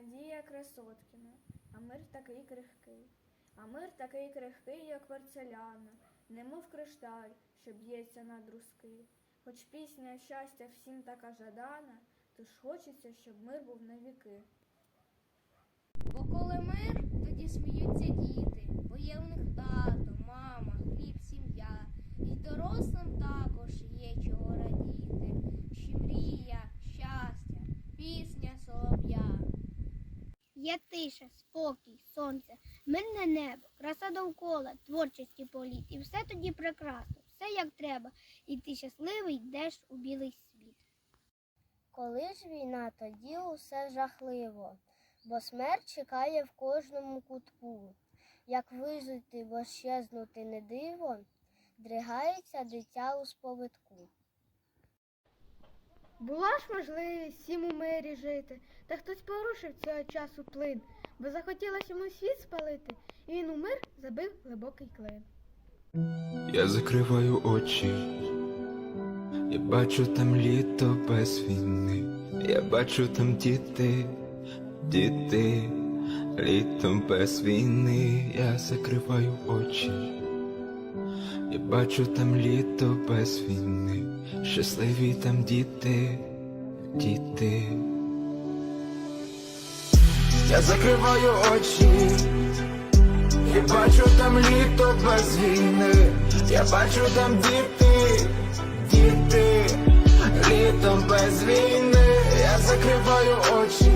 Надія Красоткіна, а мир такий крихкий. А мир такий крихкий, як порцеляна, немов кришталь, що б'ється на друзки. Хоч пісня щастя всім така жадана, тож хочеться, щоб мир був навіки. Бо коли мир, тоді сміються діти, бо є в них Є тиша, спокій, сонце, мирне небо, краса довкола, творчості політ. І все тоді прекрасно, все як треба, і ти щасливий йдеш у білий світ. Коли ж війна, тоді усе жахливо, бо смерть чекає в кожному кутку. Як вижити, бо щезнути не диво, дригається дитя у сповитку. Була ж можливість всім у мирі жити, та хтось порушив цього часу плин, бо захотілося йому світ спалити, і він у мир забив глибокий клин. Я закриваю очі, я бачу там літо без війни, я бачу там діти, діти, літом без війни, я закриваю очі, я бачу там літо без війни, щасливі там діти, діти. Я закриваю очі. Я бачу там літо без війни, я бачу там діти, діти, літом без війни, я закриваю очі,